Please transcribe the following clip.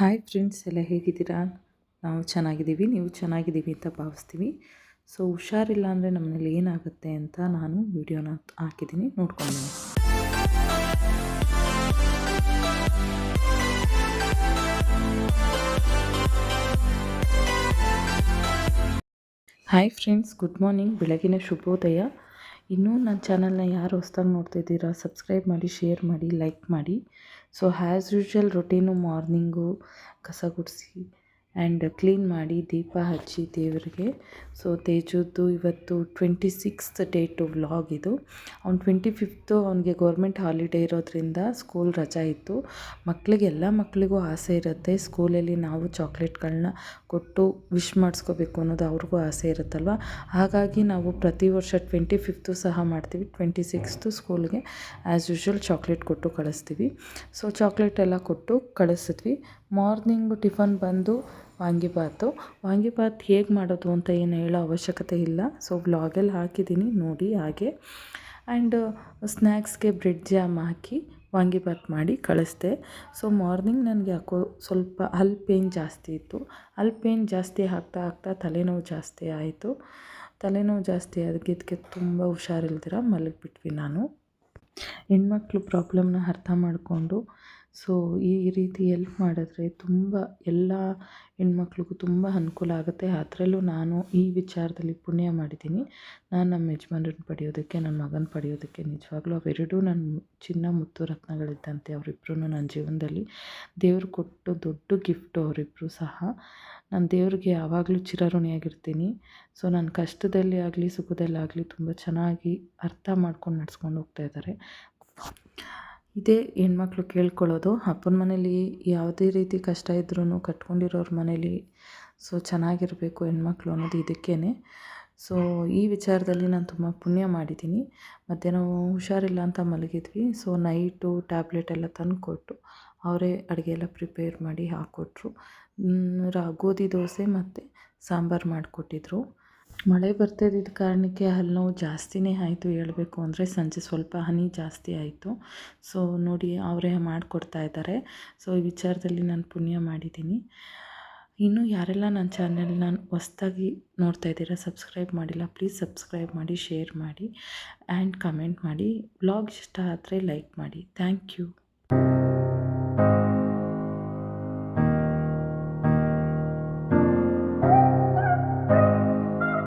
Hi friends, ಎಲ್ಲ ಹೇಗಿದ್ದೀರಾ? ನಾವು ಚೆನ್ನಾಗಿದ್ದೀವಿ, ನೀವು ಚೆನ್ನಾಗಿದ್ದೀವಿ ಅಂತ ಭಾವಿಸ್ತೀವಿ. ಸೊ, ಹುಷಾರಿಲ್ಲ ಅಂದರೆ ನಮ್ಮನೇಲಿ ಏನಾಗುತ್ತೆ ಅಂತ ನಾನು ವಿಡಿಯೋನ ಹಾಕಿದ್ದೀನಿ, ನೋಡ್ಕೊಂಡು ಹಾಯ್ ಫ್ರೆಂಡ್ಸ್, ಗುಡ್ ಮಾರ್ನಿಂಗ್. ಬೆಳಗಿನ ಶುಭೋದಯ. ಇನ್ನೂ ನನ್ನ ಚಾನಲ್ನ ಯಾರು ಹೊಸ್ದಾಗಿ ನೋಡ್ತಿದ್ದೀರಾ, ಸಬ್ಸ್ಕ್ರೈಬ್ ಮಾಡಿ, ಶೇರ್ ಮಾಡಿ, ಲೈಕ್ ಮಾಡಿ. So as usual routine morning, ಕಸ ಗುಡಿಸಿ. ಆ್ಯಂಡ್ ಕ್ಲೀನ್ ಮಾಡಿ ದೀಪ ಹಚ್ಚಿ ದೇವರಿಗೆ. ಸೊ ತೇಜದ್ದು ಇವತ್ತು ಟ್ವೆಂಟಿ ಸಿಕ್ಸ್ತ್ ಡೇಟು ವ್ಲಾಗ್ ಇದು. ಅವ್ನು ಟ್ವೆಂಟಿ ಫಿಫ್ತು ಅವನಿಗೆ ಗೌರ್ಮೆಂಟ್ ಹಾಲಿಡೇ ಇರೋದ್ರಿಂದ ಸ್ಕೂಲ್ ರಜಾ ಇತ್ತು. ಮಕ್ಕಳಿಗೆ ಎಲ್ಲ ಮಕ್ಕಳಿಗೂ ಆಸೆ ಇರುತ್ತೆ. ಸ್ಕೂಲಲ್ಲಿ ನಾವು ಚಾಕ್ಲೇಟ್ಗಳನ್ನ ಕೊಟ್ಟು ವಿಶ್ ಮಾಡಿಸ್ಕೋಬೇಕು ಅನ್ನೋದು ಅವ್ರಿಗೂ ಆಸೆ ಇರುತ್ತಲ್ವ? ಹಾಗಾಗಿ ನಾವು ಪ್ರತಿ ವರ್ಷ ಟ್ವೆಂಟಿ ಫಿಫ್ತು ಸಹ ಮಾಡ್ತೀವಿ. ಟ್ವೆಂಟಿ ಸಿಕ್ಸ್ತು ಸ್ಕೂಲ್ಗೆ ಆ್ಯಸ್ ಯೂಶ್ವಲ್ ಚಾಕ್ಲೇಟ್ ಕೊಟ್ಟು ಕಳಿಸ್ತೀವಿ. ಸೊ ಚಾಕ್ಲೇಟ್ ಎಲ್ಲ ಕೊಟ್ಟು ಕಳಿಸಿದ್ವಿ ಮಾರ್ನಿಂಗು ಟಿಫನ್ ಬಂದು ವಾಂಗಿಬಾತು ವಾಂಗಿಬಾತ್ ಹೇಗೆ ಮಾಡೋದು ಅಂತ ಏನು ಹೇಳೋ ಅವಶ್ಯಕತೆ ಇಲ್ಲ. ಸೊ ಬ್ಲಾಗಲ್ಲಿ ಹಾಕಿದ್ದೀನಿ, ನೋಡಿ ಹಾಗೆ. ಆ್ಯಂಡ್ ಸ್ನ್ಯಾಕ್ಸ್ಗೆ ಬ್ರೆಡ್ ಜಾಮ್ ಹಾಕಿ ವಾಂಗಿಬಾತ್ ಮಾಡಿ ಕಳಿಸ್ದೆ. ಸೊ ಮಾರ್ನಿಂಗ್ ನನಗೆ ಯಾಕೋ ಸ್ವಲ್ಪ ಹಲ್ ಪೇನ್ ಜಾಸ್ತಿ ಇತ್ತು. ಹಲ್ ಪೇನ್ ಜಾಸ್ತಿ ಹಾಕ್ತಾ ಹಾಕ್ತಾ ತಲೆನೋವು ಜಾಸ್ತಿ ಆಯಿತು. ತಲೆನೋವು ಜಾಸ್ತಿ ಅದಕ್ಕೆ ತುಂಬ ಹುಷಾರಿಲ್ದಿರ ಮಲಗಿಬಿಟ್ವಿ ನಾನು. ಹೆಣ್ಮಕ್ಳು ಪ್ರಾಬ್ಲಮ್ನ ಅರ್ಥ ಮಾಡಿಕೊಂಡು ಸೊ ಈ ರೀತಿ ಎಲ್ಪ್ ಮಾಡಿದ್ರೆ ತುಂಬ ಎಲ್ಲ ಹೆಣ್ಮಕ್ಳಿಗೂ ತುಂಬ ಅನುಕೂಲ ಆಗುತ್ತೆ. ಅದರಲ್ಲೂ ನಾನು ಈ ವಿಚಾರದಲ್ಲಿ ಪುಣ್ಯ ಮಾಡಿದ್ದೀನಿ. ನಾನು ನಮ್ಮ ಯಜಮಾನ್ರನ್ನ ಪಡೆಯೋದಕ್ಕೆ ನನ್ನ ಮಗನ ಪಡೆಯೋದಕ್ಕೆ ನಿಜವಾಗ್ಲೂ ಅವೆರಡೂ ನನ್ನ ಚಿನ್ನ ಮುತ್ತು ರತ್ನಗಳಿದ್ದಂತೆ ಅವರಿಬ್ಬರೂ ನನ್ನ ಜೀವನದಲ್ಲಿ. ದೇವರು ಕೊಟ್ಟು ದೊಡ್ಡ ಗಿಫ್ಟು ಅವರಿಬ್ಬರು ಸಹ. ನಾನು ದೇವ್ರಿಗೆ ಯಾವಾಗಲೂ ಚಿರಋಣಿಯಾಗಿರ್ತೀನಿ. ಸೊ ನನ್ನ ಕಷ್ಟದಲ್ಲಿ ಆಗಲಿ ಸುಖದಲ್ಲಾಗಲಿ ತುಂಬ ಚೆನ್ನಾಗಿ ಅರ್ಥ ಮಾಡ್ಕೊಂಡು ನಡ್ಸ್ಕೊಂಡು ಹೋಗ್ತಾ ಇದ್ದಾರೆ. ಇದೇ ಹೆಣ್ಮಕ್ಳು ಕೇಳ್ಕೊಳ್ಳೋದು. ಅಪ್ಪನ ಮನೇಲಿ ಯಾವುದೇ ರೀತಿ ಕಷ್ಟ ಇದ್ರೂ ಕಟ್ಕೊಂಡಿರೋರ ಮನೇಲಿ ಸೊ ಚೆನ್ನಾಗಿರಬೇಕು ಹೆಣ್ಮಕ್ಳು ಅನ್ನೋದು ಇದಕ್ಕೇ ಸೊ ಈ ವಿಚಾರದಲ್ಲಿ ನಾನು ತುಂಬ ಪುಣ್ಯ ಮಾಡಿದ್ದೀನಿ. ಮತ್ತು ನಾವು ಹುಷಾರಿಲ್ಲ ಅಂತ ಮಲಗಿದ್ವಿ. ಸೊ ನೈಟು ಟ್ಯಾಬ್ಲೆಟ್ ಎಲ್ಲ ತಂದು ಕೊಟ್ಟು ಅವರೇ ಅಡುಗೆ ಎಲ್ಲ ಪ್ರಿಪೇರ್ ಮಾಡಿ ಹಾಕ್ಕೊಟ್ರು. ರಾ ಗೋಧಿ, ದೋಸೆ ಮತ್ತು ಸಾಂಬಾರು ಮಾಡಿಕೊಟ್ಟಿದ್ರು. ಮಳೆ ಬರ್ತಿದ್ದ ಕಾರಣಕ್ಕೆ ಹಲ್ಲು ನೋವು ಜಾಸ್ತಿನೇ ಆಯಿತು ಹೇಳಬೇಕು ಅಂದರೆ ಸಂಜೆ ಸ್ವಲ್ಪ ಹನಿ ಜಾಸ್ತಿ ಆಯಿತು. ಸೊ ನೋಡಿ ಅವರೇ ಮಾಡಿಕೊಡ್ತಾ ಇದ್ದಾರೆ. ಸೊ ಈ ವಿಚಾರದಲ್ಲಿ ನಾನು ಪುಣ್ಯ ಮಾಡಿದ್ದೀನಿ. ಇನ್ನೂ ಯಾರೆಲ್ಲ ನನ್ನ ಚಾನೆಲ್ನ ಹೊಸ್ದಾಗಿ ನೋಡ್ತಾ ಇದ್ದೀರಾ ಸಬ್ಸ್ಕ್ರೈಬ್ ಮಾಡಿಲ್ಲ ಪ್ಲೀಸ್ ಸಬ್ಸ್ಕ್ರೈಬ್ ಮಾಡಿ ಶೇರ್ ಮಾಡಿ ಆ್ಯಂಡ್ ಕಮೆಂಟ್ ಮಾಡಿ. ಬ್ಲಾಗ್ ಇಷ್ಟ ಆದರೆ ಲೈಕ್ ಮಾಡಿ. Thank you